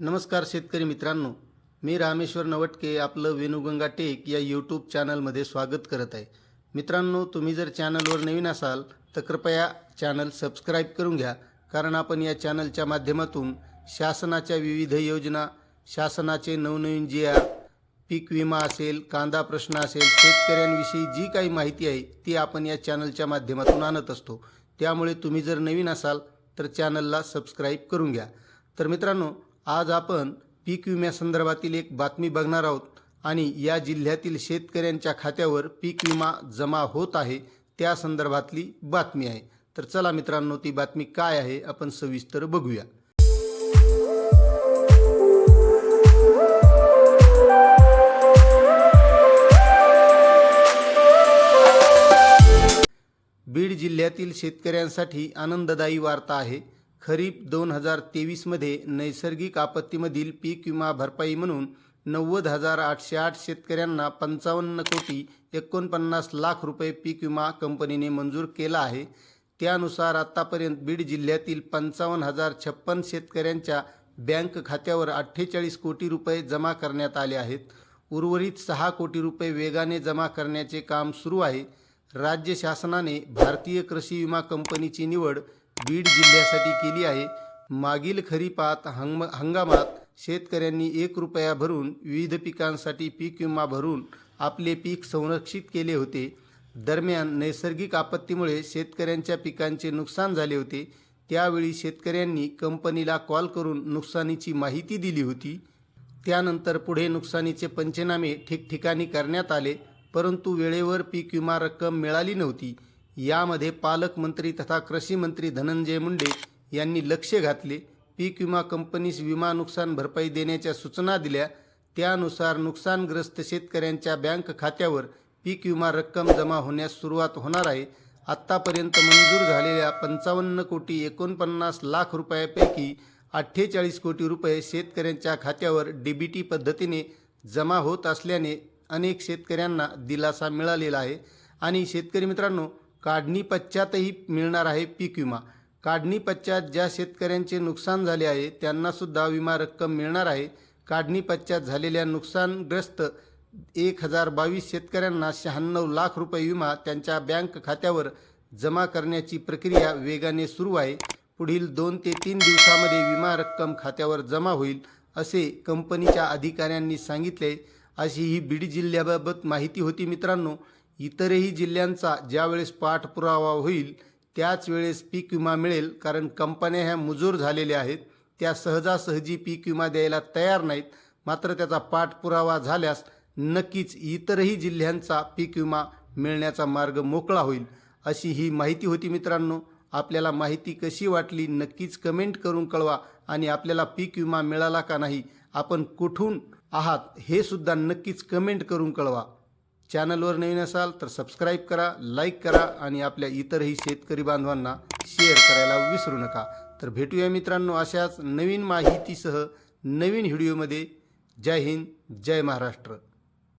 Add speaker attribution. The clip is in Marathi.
Speaker 1: नमस्कार शेतकरी मित्रांनो. मी रामेश्वर नवटके आपलं वेणुगंगा टेक या यूट्यूब चॅनलमध्ये स्वागत करत आहे. मित्रांनो तुम्ही जर चॅनलवर नवीन असाल तर कृपया चॅनल सबस्क्राईब करून घ्या कारण आपण या चॅनलच्या माध्यमातून शासनाच्या विविध योजना शासनाचे नवनवीन जी आर पीक विमा असेल कांदा प्रश्न असेल शेतकऱ्यांविषयी जी काही माहिती आहे ती आपण या चॅनलच्या माध्यमातून आणत असतो. त्यामुळे तुम्ही जर नवीन असाल तर चॅनलला सबस्क्राईब करून घ्या. तर मित्रांनो आज आपण पीक विम्यासंदर्भातील एक बातमी बघणार आहोत आणि या जिल्ह्यातील शेतकऱ्यांच्या खात्यावर पीक विमा जमा होत आहे त्या संदर्भातली बातमी आहे. तर चला मित्रांनो ती बातमी काय आहे आपण सविस्तर बघूया. बीड जिल्ह्यातील शेतकऱ्यांसाठी आनंददायी वार्ता आहे. खरीप दोन हजार तेवीसमध्ये नैसर्गिक आपत्तीमधील पीक विमा भरपाई म्हणून नव्वद हजार आठशे आठ शेतकऱ्यांना पंचावन्न कोटी एकोणपन्नास लाख रुपये पीक विमा कंपनीने मंजूर केला आहे. त्यानुसार आत्तापर्यंत बीड जिल्ह्यातील पंचावन्न हजार छप्पन शेतकऱ्यांच्या बँक खात्यावर अठ्ठेचाळीस कोटी रुपये जमा करण्यात आले आहेत. उर्वरित सहा कोटी रुपये वेगाने जमा करण्याचे काम सुरू आहे. राज्य शासनाने भारतीय कृषी विमा कंपनीची निवड बीड जिल्ह्यासाठी केली आहे. मागील खरीपात हंग हंगामात शेतकऱ्यांनी एक रुपया भरून विविध पिकांसाठी पीक विमा भरून आपले पीक संरक्षित केले होते. दरम्यान नैसर्गिक आपत्तीमुळे शेतकऱ्यांच्या पिकांचे नुकसान झाले होते. त्यावेळी शेतकऱ्यांनी कंपनीला कॉल करून नुकसानीची माहिती दिली होती. त्यानंतर पुढे नुकसानीचे पंचनामे ठिकठिकाणी करण्यात आले परंतु वेळेवर पीक विमा रक्कम मिळाली नव्हती. यामध्ये पालकमंत्री तथा कृषी मंत्री धनंजय मुंडे यांनी लक्ष घातले. पीक विमा कंपनीस विमा नुकसान भरपाई देण्याच्या सूचना दिल्या. त्यानुसार नुकसानग्रस्त शेतकऱ्यांच्या बँक खात्यावर पीक विमा रक्कम जमा होण्यास सुरुवात होणार आहे. आत्तापर्यंत मंजूर झालेल्या पंचावन्न कोटी एकोणपन्नास लाख रुपयापैकी अठ्ठेचाळीस कोटी रुपये शेतकऱ्यांच्या खात्यावर डी बी टी पद्धतीने जमा होत असल्याने अनेक शेतकऱ्यांना दिलासा मिळालेला आहे. आणि शेतकरी मित्रांनो काढणी पश्चातही मिळणार आहे पीक विमा. काढणी पश्चात ज्या शेतकऱ्यांचे नुकसान झाले आहे त्यांनासुद्धा विमा रक्कम मिळणार आहे. काढणी पश्चात झालेल्या नुकसानग्रस्त एक हजार बावीस शेतकऱ्यांना शहाण्णव लाख रुपये विमा त्यांच्या बँक खात्यावर जमा करण्याची प्रक्रिया वेगाने सुरू आहे. पुढील दोन ते तीन दिवसामध्ये विमा रक्कम खात्यावर जमा होईल असे कंपनीच्या अधिकाऱ्यांनी सांगितले. अशी ही बीड जिल्ह्याबाबत माहिती होती मित्रांनो. इतरही जिल्ह्यांचा ज्यावेळेस पाठपुरावा होईल त्याच वेळेस पीक विमा मिळेल कारण कंपन्या ह्या मुजूर झालेल्या आहेत. त्या सहजासहजी पीक विमा द्यायला तयार नाहीत. मात्र त्याचा पाठपुरावा झाल्यास नक्कीच इतरही जिल्ह्यांचा पीक विमा मिळण्याचा मार्ग मोकळा होईल अशी ही माहिती होती मित्रांनो. आपल्याला माहिती कशी वाटली नक्कीच कमेंट करून कळवा. आणि आपल्याला पीक विमा मिळाला का नाही आपण कुठून आहात हे सुद्धा नक्कीच कमेंट करून कळवा. चॅनलवर नवीन असाल तर सबस्क्राईब करा लाईक करा आणि आपल्या इतरही शेतकरी बांधवांना शेअर करायला विसरू नका. तर भेटूया मित्रांनो अशाच नवीन माहितीसह नवीन व्हिडिओमध्ये जय हिंद जय महाराष्ट्र.